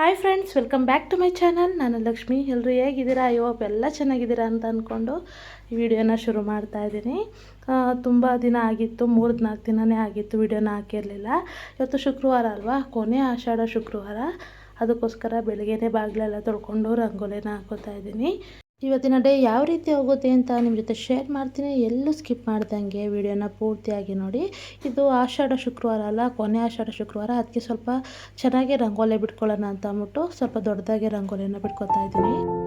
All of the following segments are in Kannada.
Hi friends welcome back to my channel ನಾನು ಲಕ್ಷ್ಮಿ. ಎಲ್ಲರೂ ಹೇಗಿದ್ದೀರಾ? ಅಯ್ಯೋ ಎಲ್ಲ ಚೆನ್ನಾಗಿದ್ದೀರಾ ಅಂತ ಅಂದ್ಕೊಂಡು ಈ ವಿಡಿಯೋನ ಶುರು ಮಾಡ್ತಾ ಇದ್ದೀನಿ. ತುಂಬ ದಿನ ಆಗಿತ್ತು, ಮೂರು ನಾಲ್ಕು ದಿನವೇ ಆಗಿತ್ತು ವಿಡಿಯೋನ ಹಾಕಿರಲಿಲ್ಲ. ಇವತ್ತು ಶುಕ್ರವಾರ ಅಲ್ವಾ? ಕೊನೆ ಆಷಾಢ ಶುಕ್ರವಾರ. ಅದಕ್ಕೋಸ್ಕರ ಬೆಳಗ್ಗೆನೇ ಬಾಗಿಲೆಲ್ಲ ತೊಳ್ಕೊಂಡು ರಂಗೋಲಿನ ಹಾಕೋತಾ ಇದ್ದೀನಿ. ಇವತ್ತಿನ ಡೇ ಯಾವ ರೀತಿ ಹೋಗುತ್ತೆ ಅಂತ ನಿಮ್ಮ ಜೊತೆ ಶೇರ್ ಮಾಡ್ತೀನಿ. ಎಲ್ಲೂ ಸ್ಕಿಪ್ ಮಾಡ್ದಂಗೆ ವಿಡಿಯೋನ ಪೂರ್ತಿಯಾಗಿ ನೋಡಿ. ಇದು ಆಷಾಢ ಶುಕ್ರವಾರ ಅಲ್ಲ, ಕೊನೆ ಆಷಾಢ ಶುಕ್ರವಾರ. ಅದಕ್ಕೆ ಸ್ವಲ್ಪ ಚೆನ್ನಾಗಿ ರಂಗೋಲಿ ಬಿಟ್ಕೊಳ್ಳೋಣ ಅಂತ ಅಂದ್ಬಿಟ್ಟು ಸ್ವಲ್ಪ ದೊಡ್ಡದಾಗಿ ರಂಗೋಲಿಯನ್ನು ಬಿಟ್ಕೊತಾ ಇದ್ದೀನಿ.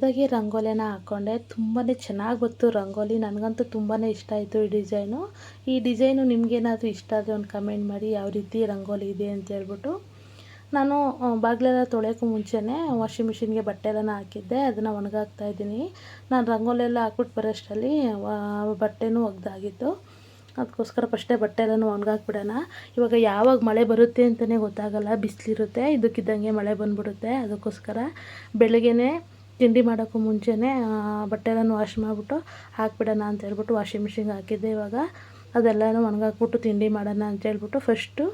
ದೊಡ್ಡದಾಗಿ ರಂಗೋಲಿನ ಹಾಕ್ಕೊಂಡೆ ತುಂಬಾ ಚೆನ್ನಾಗಿ ಬಂತು ರಂಗೋಲಿ. ನನಗಂತೂ ತುಂಬಾ ಇಷ್ಟ ಆಯಿತು ಈ ಡಿಸೈನು. ಈ ಡಿಸೈನು ನಿಮಗೇನಾದರೂ ಇಷ್ಟ ಆದರೆ ಒಂದು ಕಮೆಂಟ್ ಮಾಡಿ ಯಾವ ರೀತಿ ರಂಗೋಲಿ ಇದೆ ಅಂತ ಹೇಳ್ಬಿಟ್ಟು. ನಾನು ಬಾಗಿಲೆಲ್ಲ ತೊಳೆಯೋಕ್ಕೂ ಮುಂಚೆನೇ ವಾಷಿಂಗ್ ಮಿಷಿನ್ಗೆ ಬಟ್ಟೆ ಎಲ್ಲ ಹಾಕಿದ್ದೆ. ಅದನ್ನು ಒಣಗಾಕ್ತಾ ಇದ್ದೀನಿ. ನಾನು ರಂಗೋಲಿ ಎಲ್ಲ ಹಾಕ್ಬಿಟ್ಟು ಬರೋಷ್ಟರಲ್ಲಿ ಬಟ್ಟೆನೂ ಒಗ್ದಾಗಿತ್ತು. ಅದಕ್ಕೋಸ್ಕರ ಫಸ್ಟೇ ಬಟ್ಟೆ ಎಲ್ಲನೂ ಒಣಗಾಕ್ಬಿಡೋಣ. ಇವಾಗ ಯಾವಾಗ ಮಳೆ ಬರುತ್ತೆ ಅಂತಲೇ ಗೊತ್ತಾಗಲ್ಲ. ಬಿಸಿಲಿರುತ್ತೆ, ಇದಕ್ಕಿದ್ದಂಗೆ ಮಳೆ ಬಂದುಬಿಡುತ್ತೆ. ಅದಕ್ಕೋಸ್ಕರ ಬೆಳಗ್ಗೆನೇ ತಿಂಡಿ ಮಾಡೋಕ್ಕೂ ಮುಂಚೆನೇ ಬಟ್ಟೆ ಎಲ್ಲನೂ ವಾಶ್ ಮಾಡಿಬಿಟ್ಟು ಹಾಕ್ಬಿಡೋಣ ಅಂತ ಹೇಳ್ಬಿಟ್ಟು ವಾಷಿಂಗ್ ಮಿಷಿನ್ಗೆ ಹಾಕಿದ್ದೆ ಇವಾಗ. ಅದೆಲ್ಲನೂ ಒಣಗಾಕ್ಬಿಟ್ಟು ತಿಂಡಿ ಮಾಡೋಣ ಅಂತ ಹೇಳ್ಬಿಟ್ಟು ಫಸ್ಟು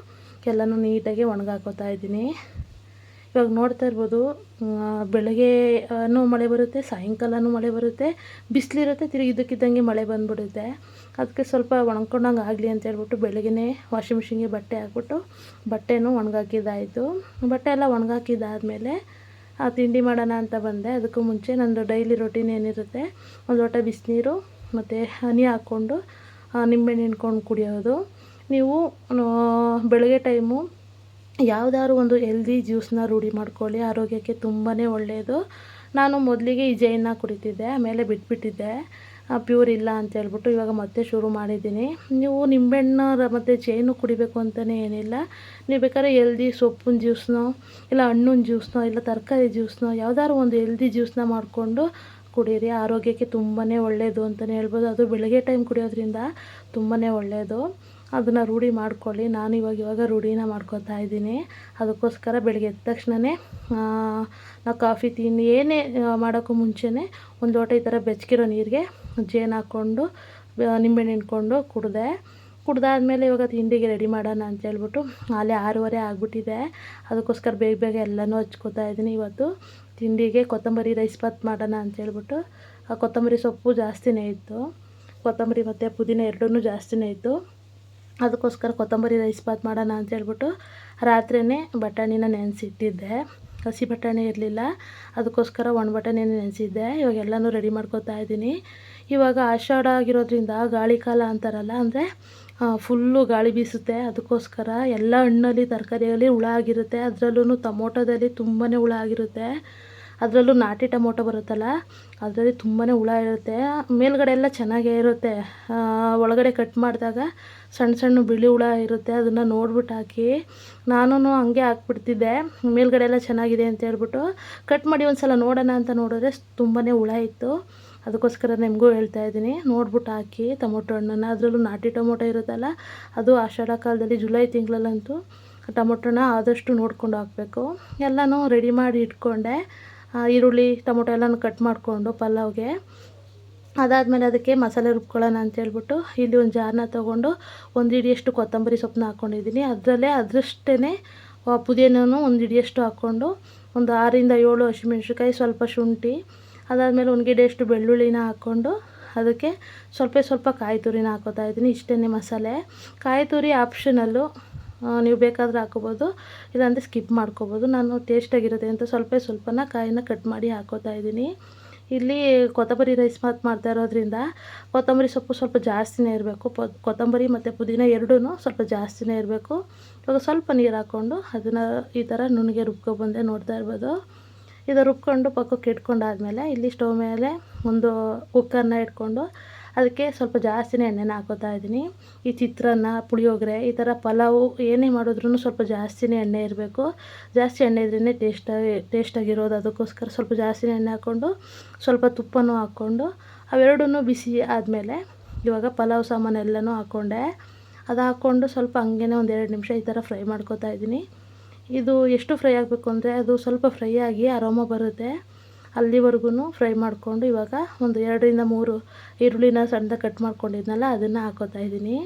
ಎಲ್ಲನೂ ನೀಟಾಗಿ ಒಣಗಾಕೋತಾ ಇದ್ದೀನಿ. ಇವಾಗ ನೋಡ್ತಾ ಇರ್ಬೋದು ಬೆಳಗ್ಗೆನೂ ಮಳೆ ಬರುತ್ತೆ, ಸಾಯಂಕಾಲನೂ ಮಳೆ ಬರುತ್ತೆ ಬಿಸಿಲಿರುತ್ತೆ ತಿರುಗಿ ಇದಕ್ಕಿದ್ದಂಗೆ ಮಳೆ ಬಂದುಬಿಡುತ್ತೆ. ಅದಕ್ಕೆ ಸ್ವಲ್ಪ ಒಣಕೊಂಡಂಗೆ ಆಗಲಿ ಅಂತ ಹೇಳ್ಬಿಟ್ಟು ಬೆಳಗ್ಗೆನೇ ವಾಷಿಂಗ್ ಮಿಷಿನ್ಗೆ ಬಟ್ಟೆ ಹಾಕ್ಬಿಟ್ಟು ಬಟ್ಟೆನೂ ಒಣಗಾಕಿದ್ದಾಯಿತು. ಬಟ್ಟೆ ಎಲ್ಲ ಒಣಗಾಕಿದ್ದಾದಮೇಲೆ ತಿಂಡಿ ಮಾಡೋಣ ಅಂತ ಬಂದೆ. ಅದಕ್ಕೂ ಮುಂಚೆ ನಂದು ಡೈಲಿ ರೊಟೀನ್ ಏನಿರುತ್ತೆ, ಒಂದು ಲೋಟ ಬಿಸಿನೀರು, ಮತ್ತು ಹನಿ ಹಾಕ್ಕೊಂಡು ನಿಂಬೆಹಣ್ಣು ಹಿಂಡ್ಕೊಂಡು ಕುಡಿಯೋದು. ನೀವು ಬೆಳಗ್ಗೆ ಟೈಮು ಯಾವುದಾದ್ರು ಒಂದು ಹೆಲ್ದಿ ಜ್ಯೂಸನ್ನ ರೂಢಿ ಮಾಡ್ಕೊಳ್ಳಿ. ಆರೋಗ್ಯಕ್ಕೆ ತುಂಬಾ ಒಳ್ಳೆಯದು ನಾನು ಮೊದಲಿಗೆ ಈ ಜೈನ ಕುಡಿತಿದ್ದೆ, ಆಮೇಲೆ ಬಿಟ್ಬಿಟ್ಟಿದ್ದೆ. ಪ್ಯೂರ್ ಇಲ್ಲ ಅಂತ ಹೇಳ್ಬಿಟ್ಟು ಇವಾಗ ಮತ್ತೆ ಶುರು ಮಾಡಿದ್ದೀನಿ. ನೀವು ನಿಂಬೆಹಣ್ಣು ಮತ್ತು ಜೇನು ಕುಡಿಬೇಕು ಅಂತಲೇ ಏನಿಲ್ಲ. ನೀವು ಬೇಕಾದ್ರೆ ಎಲ್ದಿ ಸೊಪ್ಪಿನ ಜ್ಯೂಸ್ನೋ ಇಲ್ಲ ಹಣ್ಣಿನ ಜ್ಯೂಸ್ನೋ ಇಲ್ಲ ತರಕಾರಿ ಜ್ಯೂಸ್ನೋ ಯಾವ್ದಾದ್ರು ಒಂದು ಎಲ್ದಿ ಜ್ಯೂಸ್ನ ಮಾಡಿಕೊಂಡು ಕುಡೀರಿ. ಆರೋಗ್ಯಕ್ಕೆ ತುಂಬಾ ಒಳ್ಳೆಯದು ಅಂತಲೇ ಹೇಳ್ಬೋದು. ಅದು ಬೆಳಗ್ಗೆ ಟೈಮ್ ಕುಡಿಯೋದ್ರಿಂದ ತುಂಬಾ ಒಳ್ಳೆಯದು ಅದನ್ನು ರೂಢಿ ಮಾಡ್ಕೊಳ್ಳಿ. ನಾನು ಇವಾಗ ಇವಾಗ ರೂಢಿನ ಮಾಡ್ಕೊತಾ ಇದ್ದೀನಿ. ಅದಕ್ಕೋಸ್ಕರ ಬೆಳಗ್ಗೆ ಎದ್ದ ತಕ್ಷಣವೇ ನಾವು ಕಾಫಿ ತಿಂಡಿ ಏನೇ ಮಾಡೋಕ್ಕೂ ಮುಂಚೆನೇ ಒಂದು ಲೋಟ ಈ ಥರ ಬೆಚ್ಚಗಿರೋ ನೀರಿಗೆ ಜೇನು ಹಾಕ್ಕೊಂಡು ನಿಂಬೆಹಣ್ಣು ಹಿಂಡ್ಕೊಂಡು ಕುಡಿದೆ. ಕುಡ್ದಾದ್ಮೇಲೆ ಇವಾಗ ತಿಂಡಿಗೆ ರೆಡಿ ಮಾಡೋಣ ಅಂತ ಹೇಳ್ಬಿಟ್ಟು ಅಲ್ಲೇ ಆರೂವರೆ ಆಗಿಬಿಟ್ಟಿದೆ. ಅದಕ್ಕೋಸ್ಕರ ಬೇಗ ಬೇಗ ಎಲ್ಲನೂ ಹಚ್ಕೋತಾ ಇದ್ದೀನಿ ಇವತ್ತು. ತಿಂಡಿಗೆ ಕೊತ್ತಂಬರಿ ರೈಸ್ ಬಾತ್ ಮಾಡೋಣ ಅಂತ ಹೇಳ್ಬಿಟ್ಟು, ಆ, ಕೊತ್ತಂಬರಿ ಸೊಪ್ಪು ಜಾಸ್ತಿನೇ ಇತ್ತು. ಕೊತ್ತಂಬರಿ ಮತ್ತು ಪುದೀನ ಎರಡೂ ಜಾಸ್ತಿನೇ ಇತ್ತು. ಅದಕ್ಕೋಸ್ಕರ ಕೊತ್ತಂಬರಿ ರೈಸ್ ಬಾತ್ ಮಾಡೋಣ ಅಂತ ಹೇಳ್ಬಿಟ್ಟು ರಾತ್ರಿಯೇ ಬಟಾಣಿನ ನೆನೆಸಿಟ್ಟಿದ್ದೆ. ಹಸಿ ಬಟಾಣಿ ಇರಲಿಲ್ಲ, ಅದಕ್ಕೋಸ್ಕರ ಒಣ ಬಟಾಣಿ ನೆನೆಸಿದ್ದೆ. ಇವಾಗ ಎಲ್ಲನೂ ರೆಡಿ ಮಾಡ್ಕೊತಾ ಇದ್ದೀನಿ. ಇವಾಗ ಆಷಾಢ ಆಗಿರೋದ್ರಿಂದ ಗಾಳಿ ಕಾಲ ಅಂತಾರಲ್ಲ, ಅಂದರೆ ಫುಲ್ಲು ಗಾಳಿ ಬೀಸುತ್ತೆ. ಅದಕ್ಕೋಸ್ಕರ ಎಲ್ಲ ಹಣ್ಣಲ್ಲಿ, ತರಕಾರಿಯಲ್ಲಿ ಹುಳ ಆಗಿರುತ್ತೆ. ಅದರಲ್ಲೂ ಟೊಮೊಟೊದಲ್ಲಿ ತುಂಬಾ ಹುಳ ಆಗಿರುತ್ತೆ. ಅದರಲ್ಲೂ ನಾಟಿ ಟೊಮೊಟೊ ಬರುತ್ತಲ್ಲ, ಅದರಲ್ಲಿ ತುಂಬಾ ಹುಳ ಇರುತ್ತೆ. ಮೇಲ್ಗಡೆ ಎಲ್ಲ ಚೆನ್ನಾಗೇ ಇರುತ್ತೆ. ಒಳಗಡೆ ಕಟ್ ಮಾಡಿದಾಗ ಸಣ್ಣ ಸಣ್ಣ ಬಿಳಿ ಹುಳ ಇರುತ್ತೆ. ಅದನ್ನು ನೋಡ್ಬಿಟ್ಟು ಹಾಕಿ ನಾನೂ ಹಂಗೆ ಹಾಕ್ಬಿಡ್ತಿದ್ದೆ. ಮೇಲ್ಗಡೆ ಎಲ್ಲ ಚೆನ್ನಾಗಿದೆ ಅಂತ ಹೇಳ್ಬಿಟ್ಟು ಕಟ್ ಮಾಡಿ ಒಂದು ಸಲ ನೋಡೋಣ ಅಂತ ನೋಡಿದ್ರೆ ತುಂಬಾ ಹುಳ ಇತ್ತು. ಅದಕ್ಕೋಸ್ಕರ ನಿಮಗೂ ಹೇಳ್ತಾ ಇದ್ದೀನಿ. ನೋಡ್ಬಿಟ್ಟು ಹಾಕಿ ಟೊಮೊಟೊ ಹಣ್ಣನ್ನು. ಅದರಲ್ಲೂ ನಾಟಿ ಟೊಮೊಟೊ ಇರುತ್ತಲ್ಲ, ಅದು ಆಷಾಢ ಕಾಲದಲ್ಲಿ ಜುಲೈ ತಿಂಗಳಲ್ಲಂತೂ ಟೊಮೊಟೊನ ಆದಷ್ಟು ನೋಡ್ಕೊಂಡು ಹಾಕಬೇಕು. ಎಲ್ಲನೂ ರೆಡಿ ಮಾಡಿ ಇಟ್ಕೊಂಡೆ. ಈರುಳ್ಳಿ, ಟೊಮೊಟೊ ಎಲ್ಲನೂ ಕಟ್ ಮಾಡಿಕೊಂಡು ಪಲಾವ್ಗೆ. ಅದಾದಮೇಲೆ ಅದಕ್ಕೆ ಮಸಾಲೆ ರುಬ್ಕೊಳ್ಳೋಣ ಅಂತೇಳ್ಬಿಟ್ಟು ಇಲ್ಲಿ ಒಂದು ಜಾರನ್ನ ತೊಗೊಂಡು ಒಂದು ಹಿಡಿಯಷ್ಟು ಕೊತ್ತಂಬರಿ ಸೊಪ್ಪನ್ನ ಹಾಕ್ಕೊಂಡಿದ್ದೀನಿ ಅದರಲ್ಲೇ ಅದರಷ್ಟೇ ಪುದೀನೂ ಒಂದು ಹಿಡಿಯಷ್ಟು ಹಾಕ್ಕೊಂಡು ಒಂದು ಆರಿಂದ ಏಳು ಹಸಿಮೆಣ್ಸಿನ್ಕಾಯಿ, ಸ್ವಲ್ಪ ಶುಂಠಿ, ಅದಾದಮೇಲೆ ಒಂದು ಗಿಡಿಯಷ್ಟು ಬೆಳ್ಳುಳ್ಳಿನ ಹಾಕ್ಕೊಂಡು ಅದಕ್ಕೆ ಸ್ವಲ್ಪ ಸ್ವಲ್ಪ ಕಾಯಿ ತುರಿನ ಹಾಕೋತಾ ಇದ್ದೀನಿ. ಇಷ್ಟೇ ಮಸಾಲೆ. ಕಾಯಿ ತುರಿ ಆಪ್ಷನಲ್ಲು ನೀವು ಬೇಕಾದರೆ ಹಾಕೋಬೋದು, ಇಲ್ಲಾಂದರೆ ಸ್ಕಿಪ್ ಮಾಡ್ಕೋಬೋದು. ನಾನು ಟೇಸ್ಟಾಗಿರುತ್ತೆ ಅಂತ ಸ್ವಲ್ಪ ಸ್ವಲ್ಪನ ಕಾಯಿನ ಕಟ್ ಮಾಡಿ ಹಾಕೋತಾ ಇದ್ದೀನಿ. ಇಲ್ಲಿ ಕೊತ್ತಂಬರಿ ರೈಸ್ ಮಾತು ಮಾಡ್ತಾ ಇರೋದ್ರಿಂದ ಕೊತ್ತಂಬರಿ ಸೊಪ್ಪು ಸ್ವಲ್ಪ ಜಾಸ್ತಿನೇ ಇರಬೇಕು. ಕೊತ್ತಂಬರಿ ಮತ್ತು ಪುದೀನ ಎರಡೂ ಸ್ವಲ್ಪ ಜಾಸ್ತಿನೇ ಇರಬೇಕು. ಇವಾಗ ಸ್ವಲ್ಪ ನೀರು ಹಾಕ್ಕೊಂಡು ಅದನ್ನು ಈ ಥರ ನುಣ್ಣಗೆ ರುಬ್ಕೊಬಂದೆ ನೋಡ್ತಾ ಇರ್ಬೋದು. ಇದು ರುಬ್ಕೊಂಡು ಪಕ್ಕಕ್ಕೆ ಇಟ್ಕೊಂಡಾದ್ಮೇಲೆ ಇಲ್ಲಿ ಸ್ಟವ್ ಮೇಲೆ ಒಂದು ಕುಕ್ಕರ್ನ ಇಟ್ಕೊಂಡು ಅದಕ್ಕೆ ಸ್ವಲ್ಪ ಜಾಸ್ತಿನೇ ಎಣ್ಣೆನ ಹಾಕೋತಾ ಇದ್ದೀನಿ. ಈ ಚಿತ್ರಾನ್ನ, ಪುಳಿಯೋಗರೆ ಈ ಥರ ಪಲಾವು ಏನೇ ಮಾಡಿದ್ರೂ ಸ್ವಲ್ಪ ಜಾಸ್ತಿನೇ ಎಣ್ಣೆ ಇರಬೇಕು. ಜಾಸ್ತಿ ಎಣ್ಣೆ ಇದ್ರೇ ಟೇಸ್ಟಾಗಿ ಟೇಸ್ಟಾಗಿರೋದು ಅದಕ್ಕೋಸ್ಕರ ಸ್ವಲ್ಪ ಜಾಸ್ತಿನೇ ಎಣ್ಣೆ ಹಾಕ್ಕೊಂಡು, ಸ್ವಲ್ಪ ತುಪ್ಪನೂ ಹಾಕ್ಕೊಂಡು ಅವೆರಡೂ ಬಿಸಿ ಆದಮೇಲೆ ಇವಾಗ ಪಲಾವ್ ಸಾಮಾನು ಎಲ್ಲನೂ ಹಾಕ್ಕೊಂಡೆ ಅದು ಹಾಕ್ಕೊಂಡು ಸ್ವಲ್ಪ ಹಂಗೇ ಒಂದು ಎರಡು ನಿಮಿಷ ಈ ಥರ ಫ್ರೈ ಮಾಡ್ಕೊತಾ ಇದ್ದೀನಿ. ಇದು ಎಷ್ಟು ಫ್ರೈ ಆಗಬೇಕು ಅಂದರೆ ಅದು ಸ್ವಲ್ಪ ಫ್ರೈ ಆಗಿ ಅರೋಮ ಬರುತ್ತೆ. ಅಲ್ಲಿವರೆಗೂ ಫ್ರೈ ಮಾಡಿಕೊಂಡು ಇವಾಗ ಒಂದು ಎರಡರಿಂದ ಮೂರು ಈರುಳ್ಳಿನ ಸಣ್ಣದಾಗಿ ಕಟ್ ಮಾಡ್ಕೊಂಡಿದ್ನಲ್ಲ, ಅದನ್ನು ಹಾಕೋತಾ ಇದ್ದೀನಿ.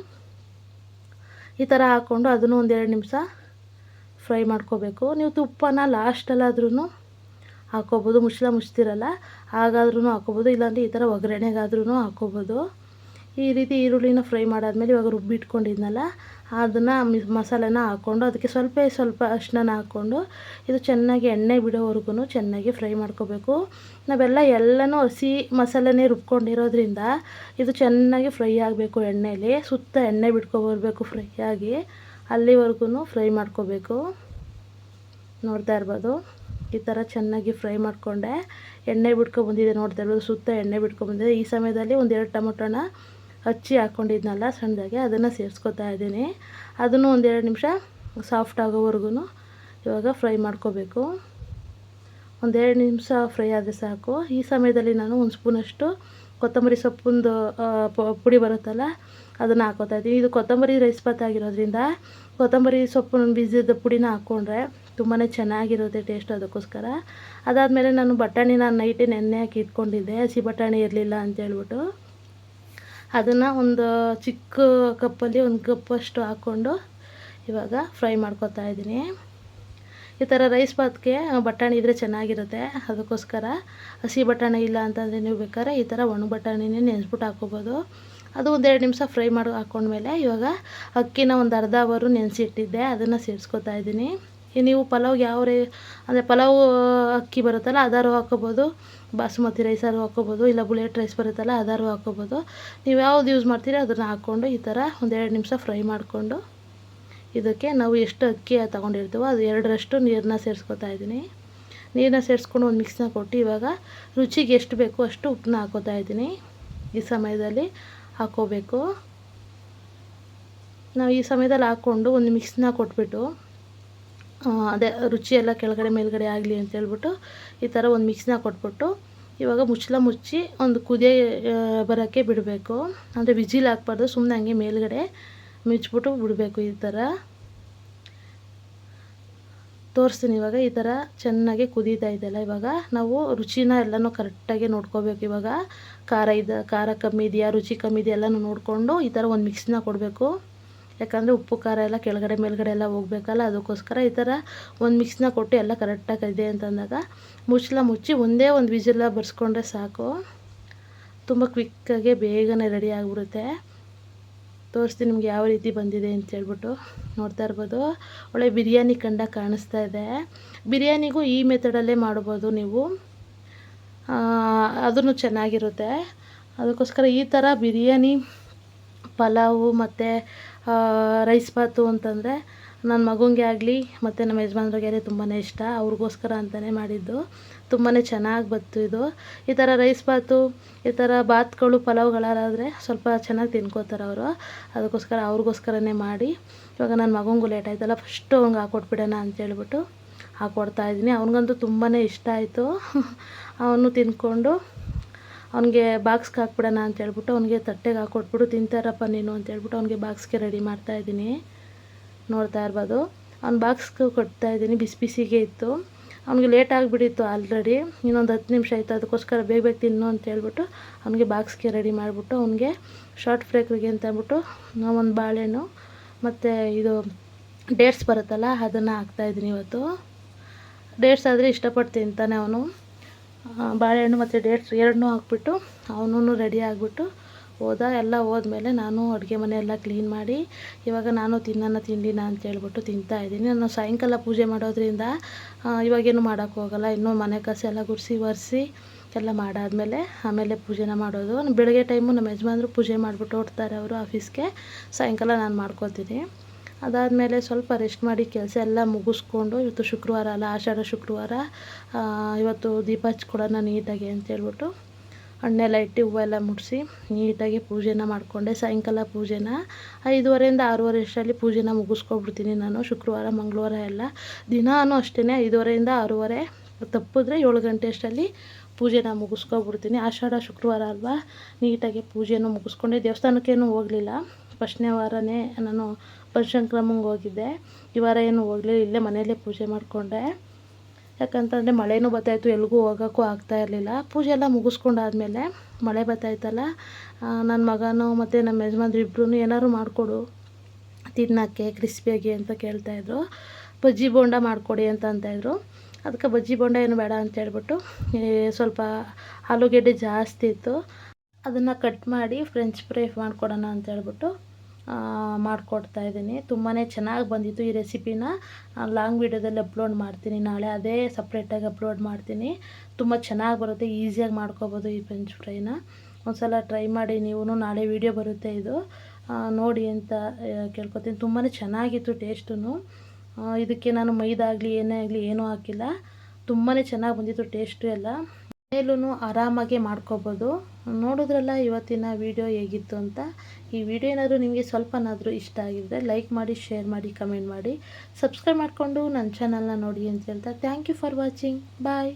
ಈ ಥರ ಹಾಕ್ಕೊಂಡು ಅದನ್ನು ಒಂದು ಎರಡು ನಿಮಿಷ ಫ್ರೈ ಮಾಡ್ಕೋಬೇಕು. ನೀವು ತುಪ್ಪನ ಲಾಸ್ಟಲ್ಲಾದ್ರೂ ಹಾಕ್ಕೋಬೋದು ಮುಚ್ಚಲ ಮುಚ್ತಿರಲ್ಲ ಹಾಗಾದ್ರೂ ಹಾಕ್ಕೋಬೋದು ಇಲ್ಲಾಂದರೆ ಈ ಥರ ಒಗ್ಗರಣೆಗಾದ್ರೂ ಹಾಕ್ಕೋಬೋದು ಈ ರೀತಿ ಈರುಳ್ಳಿನ ಫ್ರೈ ಮಾಡಾದ್ಮೇಲೆ ಇವಾಗ ರುಬ್ಬಿಟ್ಕೊಂಡಿದ್ನಲ್ಲ ಅದನ್ನು ಮಸಾಲೆನ ಹಾಕ್ಕೊಂಡು ಅದಕ್ಕೆ ಸ್ವಲ್ಪ ಸ್ವಲ್ಪ ಅಷ್ಟನ್ನ ಹಾಕ್ಕೊಂಡು ಇದು ಚೆನ್ನಾಗಿ ಎಣ್ಣೆ ಬಿಡೋವರೆಗೂ ಚೆನ್ನಾಗಿ ಫ್ರೈ ಮಾಡ್ಕೋಬೇಕು. ನಾವೆಲ್ಲ ಎಲ್ಲನೂ ಹಸಿ ಮಸಾಲೆನೇ ರುಬ್ಕೊಂಡಿರೋದ್ರಿಂದ ಇದು ಚೆನ್ನಾಗಿ ಫ್ರೈ ಆಗಬೇಕು ಎಣ್ಣೆಯಲ್ಲಿ ಸುತ್ತ ಎಣ್ಣೆ ಬಿಟ್ಕೊಬರ್ಬೇಕು ಫ್ರೈ ಆಗಿ ಅಲ್ಲಿವರೆಗೂ ಫ್ರೈ ಮಾಡ್ಕೋಬೇಕು. ನೋಡ್ತಾ ಇರ್ಬೋದು, ಈ ಥರ ಚೆನ್ನಾಗಿ ಫ್ರೈ ಮಾಡಿಕೊಂಡೆ. ಎಣ್ಣೆ ಬಿಟ್ಕೊಬಂದಿದೆ ನೋಡ್ತಾ ಇರ್ಬೋದು, ಸುತ್ತ ಎಣ್ಣೆ ಬಿಟ್ಕೊಬಂದಿದೆ. ಈ ಸಮಯದಲ್ಲಿ ಒಂದೆರಡು ಟೊಮೊಟೊನ ಹಚ್ಚಿ ಹಾಕ್ಕೊಂಡಿದ್ನಲ್ಲ ಸಣ್ಣದಾಗಿ, ಅದನ್ನು ಸೇರಿಸ್ಕೊತಾ ಇದ್ದೀನಿ. ಅದನ್ನು ಒಂದೆರಡು ನಿಮಿಷ ಸಾಫ್ಟ್ ಆಗೋವರೆಗೂ ಇವಾಗ ಫ್ರೈ ಮಾಡ್ಕೋಬೇಕು. ಒಂದೆರಡು ನಿಮಿಷ ಫ್ರೈ ಆದರೆ ಸಾಕು. ಈ ಸಮಯದಲ್ಲಿ ನಾನು ಒಂದು ಸ್ಪೂನಷ್ಟು ಕೊತ್ತಂಬರಿ ಸೊಪ್ಪಿಂದು ಪುಡಿ ಬರುತ್ತಲ್ಲ, ಅದನ್ನು ಹಾಕೋತಾ ಇದ್ದೀನಿ. ಇದು ಕೊತ್ತಂಬರಿ ರೈಸ್ ಪಾತ್ ಆಗಿರೋದ್ರಿಂದ ಕೊತ್ತಂಬರಿ ಸೊಪ್ಪು ಬೀಜದ ಪುಡಿನ ಹಾಕ್ಕೊಂಡ್ರೆ ತುಂಬಾ ಚೆನ್ನಾಗಿರುತ್ತೆ ಟೇಸ್ಟ್ ಅದಕ್ಕೋಸ್ಕರ. ಅದಾದಮೇಲೆ ನಾನು ಬಟಾಣಿನ ನೈಟೇ ನೆನ್ನೆ ಹಾಕಿ ಇಟ್ಕೊಂಡಿದ್ದೆ. ಹಸಿ ಬಟಾಣಿ ಇರಲಿಲ್ಲ ಅಂತೇಳ್ಬಿಟ್ಟು ಅದನ್ನು ಒಂದು ಚಿಕ್ಕ ಕಪ್ಪಲ್ಲಿ ಒಂದು ಕಪ್ಪಷ್ಟು ಹಾಕ್ಕೊಂಡು ಇವಾಗ ಫ್ರೈ ಮಾಡ್ಕೊತಾ ಇದ್ದೀನಿ. ಈ ಥರ ರೈಸ್ ಬಾತ್ಗೆ ಬಟಾಣಿ ಇದ್ದರೆ ಚೆನ್ನಾಗಿರುತ್ತೆ. ಅದಕ್ಕೋಸ್ಕರ ಹಸಿ ಬಟಾಣಿ ಇಲ್ಲ ಅಂತಂದರೆ ನೀವು ಬೇಕಾದ್ರೆ ಈ ಥರ ಒಣ ಬಟಾಣಿನೇ ನೆನೆಸ್ಬಿಟ್ಟು ಹಾಕ್ಕೋಬೋದು ಅದು ಒಂದೆರಡು ನಿಮಿಷ ಫ್ರೈ ಮಾಡಿ ಹಾಕ್ಕೊಂಡ್ಮೇಲೆ ಇವಾಗ ಅಕ್ಕಿನ ಒಂದು ಅರ್ಧ ಅವರು ನೆನೆಸಿಟ್ಟಿದ್ದೆ. ಅದನ್ನು ಸೇರಿಸ್ಕೊತಾ ಇದ್ದೀನಿ. ನೀವು ಪಲಾವ್ಗೆ ಯಾವ ರೇ, ಅಂದರೆ ಪಲಾವ್ ಅಕ್ಕಿ ಬರುತ್ತಲ್ಲ, ಅದಾರು ಹಾಕ್ಕೋಬೋದು ಬಾಸುಮತಿ ರೈಸಾರು ಹಾಕ್ಕೊಬೋದು ಇಲ್ಲ ಬುಲೆಟ್ ರೈಸ್ ಬರುತ್ತಲ್ಲ, ಅದಾರು ಹಾಕ್ಕೊಬೋದು ನೀವು ಯಾವ್ದು ಯೂಸ್ ಮಾಡ್ತೀರಿ, ಅದನ್ನು ಹಾಕ್ಕೊಂಡು ಈ ಥರ ಒಂದೆರಡು ನಿಮಿಷ ಫ್ರೈ ಮಾಡಿಕೊಂಡು ಇದಕ್ಕೆ ನಾವು ಎಷ್ಟು ಅಕ್ಕಿ ತೊಗೊಂಡಿರ್ತೀವೋ ಅದು ಎರಡರಷ್ಟು ನೀರನ್ನ ಸೇರಿಸ್ಕೊತಾ ಇದ್ದೀನಿ. ನೀರನ್ನ ಸೇರಿಸ್ಕೊಂಡು ಒಂದು ಮಿಕ್ಸ್ನ ಕೊಟ್ಟು ಇವಾಗ ರುಚಿಗೆ ಎಷ್ಟು ಬೇಕೋ ಅಷ್ಟು ಉಪ್ಪನ್ನ ಹಾಕೋತಾ ಇದ್ದೀನಿ. ಈ ಸಮಯದಲ್ಲಿ ಹಾಕ್ಕೋಬೇಕು ನಾವು ಈ ಸಮಯದಲ್ಲಿ ಹಾಕ್ಕೊಂಡು ಒಂದು ಮಿಕ್ಸ್ನ ಕೊಟ್ಬಿಟ್ಟು ಅದೇ ರುಚಿ ಎಲ್ಲ ಕೆಳಗಡೆ ಮೇಲ್ಗಡೆ ಆಗಲಿ ಅಂತ ಹೇಳ್ಬಿಟ್ಟು ಈ ಥರ ಒಂದು ಮಿಕ್ಸ್ನ ಕೊಟ್ಬಿಟ್ಟು ಇವಾಗ ಮುಚ್ಚಲ ಮುಚ್ಚಿ ಒಂದು ಕುದಿಯ ಬರೋಕ್ಕೆ ಬಿಡಬೇಕು. ಅಂದರೆ ವಿಜಿಲ್ ಹಾಕ್ಬಾರ್ದು ಸುಮ್ಮನೆ ಹಂಗೆ ಮೇಲ್ಗಡೆ ಮುಚ್ಚಿಬಿಟ್ಟು ಬಿಡಬೇಕು ಈ ಥರ. ತೋರಿಸ್ತೀನಿ ಇವಾಗ, ಈ ಥರ ಚೆನ್ನಾಗಿ ಕುದೀತಾ ಇದೆಯಲ್ಲ ಇವಾಗ. ನಾವು ರುಚಿನ ಎಲ್ಲನೂ ಕರೆಕ್ಟಾಗಿ ನೋಡ್ಕೋಬೇಕು ಇವಾಗ. ಖಾರ ಇದೆ, ಖಾರ ಕಮ್ಮಿ ಇದೆಯಾ, ರುಚಿ ಕಮ್ಮಿ ಇದೆಯಾ ಎಲ್ಲನೂ ನೋಡಿಕೊಂಡು ಈ ಥರ ಒಂದು ಮಿಕ್ಸ್ನ ಕೊಡಬೇಕು. ಯಾಕಂದರೆ ಉಪ್ಪು, ಖಾರ ಎಲ್ಲ ಕೆಳಗಡೆ, ಮೇಲ್ಗಡೆ ಎಲ್ಲ ಹೋಗ್ಬೇಕಲ್ಲ, ಅದಕ್ಕೋಸ್ಕರ ಈ ಥರ ಒಂದು ಮಿಕ್ಸ್ನ ಕೊಟ್ಟು ಎಲ್ಲ ಕರೆಕ್ಟಾಗಿದೆ ಅಂತಂದಾಗ ಮುಚ್ಚಲ ಮುಚ್ಚಿ ಒಂದೇ ಒಂದು ವಿಜಿಲ್ಲ ಬರ್ಸ್ಕೊಂಡ್ರೆ ಸಾಕು. ತುಂಬ ಕ್ವಿಕ್ಕಾಗೆ ಬೇಗನೆ ರೆಡಿ ಆಗಿಬಿಡುತ್ತೆ. ತೋರಿಸ್ತೀನಿ ನಿಮ್ಗೆ ಯಾವ ರೀತಿ ಬಂದಿದೆ ಅಂತ ಹೇಳ್ಬಿಟ್ಟು. ನೋಡ್ತಾ ಇರ್ಬೋದು. ಒಳ್ಳೆ ಬಿರಿಯಾನಿ ಕಂಡ ಕಾಣಿಸ್ತಾ ಇದೆ. ಬಿರಿಯಾನಿಗೂ ಈ ಮೆಥಡಲ್ಲೇ ಮಾಡ್ಬೋದು ನೀವು. ಅದನ್ನು ಚೆನ್ನಾಗಿರುತ್ತೆ. ಅದಕ್ಕೋಸ್ಕರ ಈ ಥರ ಬಿರಿಯಾನಿ, ಪಲಾವು ಮತ್ತು ರೈಸ್ ಬಾತು ಅಂತಂದರೆ ನನ್ನ ಮಗುಂಗೆ ಆಗಲಿ ಮತ್ತು ನಮ್ಮ ಯಜಮಾನ್ರಿಗೆ ತುಂಬಾ ಇಷ್ಟ. ಅವ್ರಿಗೋಸ್ಕರ ಅಂತಲೇ ಮಾಡಿದ್ದು. ತುಂಬಾ ಚೆನ್ನಾಗಿ ಬಂತು ಇದು. ಈ ಥರ ರೈಸ್ ಬಾತು ಈ ಥರ ಬಾತ್ಗಳು ಪಲಾವ್ಗಳಾದರೆ ಸ್ವಲ್ಪ ಚೆನ್ನಾಗಿ ತಿನ್ಕೋತಾರೆ ಅವರು. ಅದಕ್ಕೋಸ್ಕರ ಅವ್ರಿಗೋಸ್ಕರನೇ ಮಾಡಿ. ಇವಾಗ ನನ್ನ ಮಗುಂಗು ಲೇಟ್ ಆಯ್ತಲ್ಲ ಫಸ್ಟು ಅವ್ನಿಗೆ ಹಾಕ್ಕೊಟ್ಬಿಡೋಣ ಅಂತೇಳ್ಬಿಟ್ಟು ಹಾಕ್ಕೊಡ್ತಾಯಿದ್ದೀನಿ ಅವ್ನಿಗಂತೂ ತುಂಬಾ ಇಷ್ಟ ಆಯಿತು. ಅವನು ತಿಂದ್ಕೊಂಡು ಅವ್ನಿಗೆ ಬಾಕ್ಸ್ಗೆ ಹಾಕ್ಬಿಡೋಣ ಅಂತ ಹೇಳ್ಬಿಟ್ಟು ಅವನಿಗೆ ತಟ್ಟೆಗೆ ಹಾಕ್ಕೊಟ್ಬಿಟ್ಟು ತಿಂತಾರಪ್ಪ ನೀನು ಅಂತ ಹೇಳ್ಬಿಟ್ಟು ಅವನಿಗೆ ಬಾಕ್ಸ್ಗೆ ರೆಡಿ ಮಾಡ್ತಾ ಇದ್ದೀನಿ. ನೋಡ್ತಾ ಇರ್ಬೋದು. ಅವ್ನ ಬಾಕ್ಸ್ಗೆ ಕೊಡ್ತಾಯಿದ್ದೀನಿ ಬಿಸಿ ಬಿಸಿಗೆ ಇತ್ತು. ಅವ್ನಿಗೆ ಲೇಟ್ ಆಗಿಬಿಟ್ಟಿತ್ತು ಆಲ್ರೆಡಿ ಇನ್ನೊಂದು ಹತ್ತು ನಿಮಿಷ ಆಯಿತು, ಅದಕ್ಕೋಸ್ಕರ ಬೇಗ ಬೇಗ ತಿನ್ನು ಅಂತ ಹೇಳ್ಬಿಟ್ಟು ಅವ್ನಿಗೆ ಬಾಕ್ಸ್ಗೆ ರೆಡಿ ಮಾಡಿಬಿಟ್ಟು ಅವ್ನಿಗೆ ಶಾರ್ಟ್ ಫ್ರೇಕ್ರಿಗೆ ಅಂತ ಅಂದ್ಬಿಟ್ಟು ಒಂದು ಬಾಳೆಹಣ್ಣು ಮತ್ತು ಇದು ಡೇಟ್ಸ್ ಬರುತ್ತಲ್ಲ, ಅದನ್ನು ಹಾಕ್ತಾಯಿದ್ದೀನಿ ಇವತ್ತು. ಡೇಟ್ಸ್ ಆದರೆ ಇಷ್ಟಪಟ್ಟು ತಿಂತಾನೆ ಅವನು. ಬಾಳೆಹಣ್ಣು ಮತ್ತು ಡೇಟ್ಸ್ ಎರಡನ್ನೂ ಹಾಕ್ಬಿಟ್ಟು ಅವನೂ ರೆಡಿ ಆಗಿಬಿಟ್ಟು ಹೋದ, ಎಲ್ಲ ಹೋದ್ಮೇಲೆ ನಾನು ಅಡುಗೆ ಮನೆ ಎಲ್ಲ ಕ್ಲೀನ್ ಮಾಡಿ, ಇವಾಗ ನಾನು ತಿನ್ನೋಣ ತಿಂಡಿನ ತಿಂತಾ ಇದ್ದೀನಿ. ನಾನು ಸಾಯಂಕಾಲ ಪೂಜೆ ಮಾಡೋದ್ರಿಂದ ಇವಾಗೇನು ಮಾಡೋಕೆ ಹೋಗಲ್ಲ. ಇನ್ನೂ ಮನೆ ಕಸ ಎಲ್ಲ ಗುಡಿಸಿ, ಒರೆಸಿ ಎಲ್ಲ ಮಾಡಾದಮೇಲೆ ಆಮೇಲೆ ಪೂಜೆನ ಮಾಡೋದು. ಬೆಳಗ್ಗೆ ಟೈಮು ನಮ್ಮ ಯಜಮಾನ್ರು ಪೂಜೆ ಮಾಡಿಬಿಟ್ಟು ಹೊಡ್ತಾರೆ ಅವರು ಆಫೀಸ್ಗೆ ಸಾಯಂಕಾಲ ನಾನು ಮಾಡ್ಕೊತೀನಿ ಅದಾದಮೇಲೆ ಸ್ವಲ್ಪ ರೆಸ್ಟ್ ಮಾಡಿ ಕೆಲಸ ಎಲ್ಲ ಮುಗಿಸ್ಕೊಂಡು ಇವತ್ತು ಶುಕ್ರವಾರ ಅಲ್ಲ, ಆಷಾಢ ಶುಕ್ರವಾರ ಇವತ್ತು ದೀಪ ಹಚ್ಕೊಡೋಣ ನೀಟಾಗಿ ಅಂತೇಳ್ಬಿಟ್ಟು ಹಣ್ಣೆಲ್ಲ ಇಟ್ಟು ಹೂವೆಲ್ಲ ಮುಡಿಸಿ ನೀಟಾಗಿ ಪೂಜೆನ ಮಾಡಿಕೊಂಡೆ. ಸಾಯಂಕಾಲ ಪೂಜೆನ, ಐದುವರೆಯಿಂದ ಆರೂವರೆ ಅಷ್ಟರಲ್ಲಿ ಪೂಜೆನ ಮುಗಿಸ್ಕೊಬಿಡ್ತೀನಿ ನಾನು ಶುಕ್ರವಾರ, ಮಂಗಳವಾರ ಎಲ್ಲ. ದಿನಾನು ಅಷ್ಟೇ ಐದುವರೆಯಿಂದ ಆರೂವರೆ, ತಪ್ಪಿದ್ರೆ ಏಳು ಗಂಟೆ ಅಷ್ಟರಲ್ಲಿ ಪೂಜೆನ ಮುಗಿಸ್ಕೊಬಿಡ್ತೀನಿ ಆಷಾಢ ಶುಕ್ರವಾರ ಅಲ್ವಾ, ನೀಟಾಗಿ ಪೂಜೆನೂ ಮುಗಿಸ್ಕೊಂಡೆ. ದೇವಸ್ಥಾನಕ್ಕೇನು ಹೋಗಲಿಲ್ಲ. ಫಸ್ಟ್ನೇ ವಾರನೇ ನಾನು ಬನಶಂಕರಮ್ಮಂಗೆ ಹೋಗಿದ್ದೆ. ಈ ವಾರ ಏನು ಹೋಗಲಿಲ್ಲ, ಇಲ್ಲೇ ಮನೆಯಲ್ಲೇ ಪೂಜೆ ಮಾಡಿಕೊಂಡೆ. ಯಾಕಂತಂದರೆ ಮಳೆನೂ ಬರ್ತಾಯಿತ್ತು ಎಲ್ಲಿಗೂ ಹೋಗೋಕ್ಕೂ ಆಗ್ತಾ ಇರಲಿಲ್ಲ. ಪೂಜೆ ಎಲ್ಲ ಮುಗಿಸ್ಕೊಂಡಾದ್ಮೇಲೆ ಮಳೆ ಬರ್ತಾಯಿತ್ತಲ್ಲ ನನ್ನ ಮಗನೂ ಮತ್ತು ನಮ್ಮ ಯಜಮಾನ್ರು ಇಬ್ಬರೂ ಏನಾದ್ರು ಮಾಡಿಕೊಡು, ತಿನ್ನೋಕ್ಕೆ ಕ್ರಿಸ್ಪಿಯಾಗಿ ಅಂತ ಕೇಳ್ತಾಯಿದ್ರು ಬಜ್ಜಿ ಬೋಂಡ ಮಾಡಿಕೊಡಿ ಅಂತ ಅಂತಾಯಿದ್ರು ಅದಕ್ಕೆ ಬಜ್ಜಿ ಬೋಂಡ ಏನು ಬೇಡ ಅಂತ ಹೇಳ್ಬಿಟ್ಟು ಸ್ವಲ್ಪ ಆಲೂಗೆಡ್ಡೆ ಜಾಸ್ತಿ ಇತ್ತು. ಅದನ್ನು ಕಟ್ ಮಾಡಿ ಫ್ರೆಂಚ್ ಫ್ರೈ ಮಾಡಿಕೊಡೋಣ ಅಂತ ಹೇಳ್ಬಿಟ್ಟು ಮಾಡಿಕೊಡ್ತಾ ಇದ್ದೀನಿ. ತುಂಬಾ ಚೆನ್ನಾಗಿ ಬಂದಿತ್ತು ಈ ರೆಸಿಪಿನ. ಲಾಂಗ್ ವೀಡಿಯೋದಲ್ಲಿ ಅಪ್ಲೋಡ್ ಮಾಡ್ತೀನಿ. ನಾಳೆ ಅದೇ ಸಪ್ರೇಟಾಗಿ ಅಪ್ಲೋಡ್ ಮಾಡ್ತೀನಿ. ತುಂಬ ಚೆನ್ನಾಗಿ ಬರುತ್ತೆ. ಈಸಿಯಾಗಿ ಮಾಡ್ಕೋಬೋದು ಈ ಫ್ರೆಂಚ್ ಫ್ರೈನ. ಒಂದು ಸಲ ಟ್ರೈ ಮಾಡಿ ನೀವು ನಾಳೆ ವೀಡಿಯೋ ಬರುತ್ತೆ ಇದು. ನೋಡಿ ಅಂತ ಕೇಳ್ಕೊತೀನಿ. ತುಂಬಾ ಚೆನ್ನಾಗಿತ್ತು ಟೇಸ್ಟೂ ಇದಕ್ಕೆ ನಾನು ಮೈದಾಗಲಿ ಏನೇ ಆಗಲಿ ಏನೂ ಹಾಕಿಲ್ಲ. ತುಂಬಾ ಚೆನ್ನಾಗಿ ಬಂದಿತ್ತು ಟೇಸ್ಟು ಎಲ್ಲ. ಮನೇಲೂ ಆರಾಮಾಗಿ ಮಾಡ್ಕೋಬೋದು. ನೋಡಿದ್ರಲ್ಲ ಇವತ್ತಿನ ವಿಡಿಯೋ ಹೇಗಿತ್ತು ಅಂತ. ಈ ವಿಡಿಯೋ ಏನಾದರೂ ನಿಮಗೆ ಸ್ವಲ್ಪನಾದರೂ ಇಷ್ಟ ಆಗಿದ್ರೆ ಲೈಕ್ ಮಾಡಿ, ಶೇರ್ ಮಾಡಿ, ಕಮೆಂಟ್ ಮಾಡಿ. ಸಬ್ಸ್ಕ್ರೈಬ್ ಮಾಡಿಕೊಂಡು ನನ್ನ ಚಾನಲ್ನ ನೋಡಿ ಅಂತ ಹೇಳ್ತಾ, thank you for watching. Bye.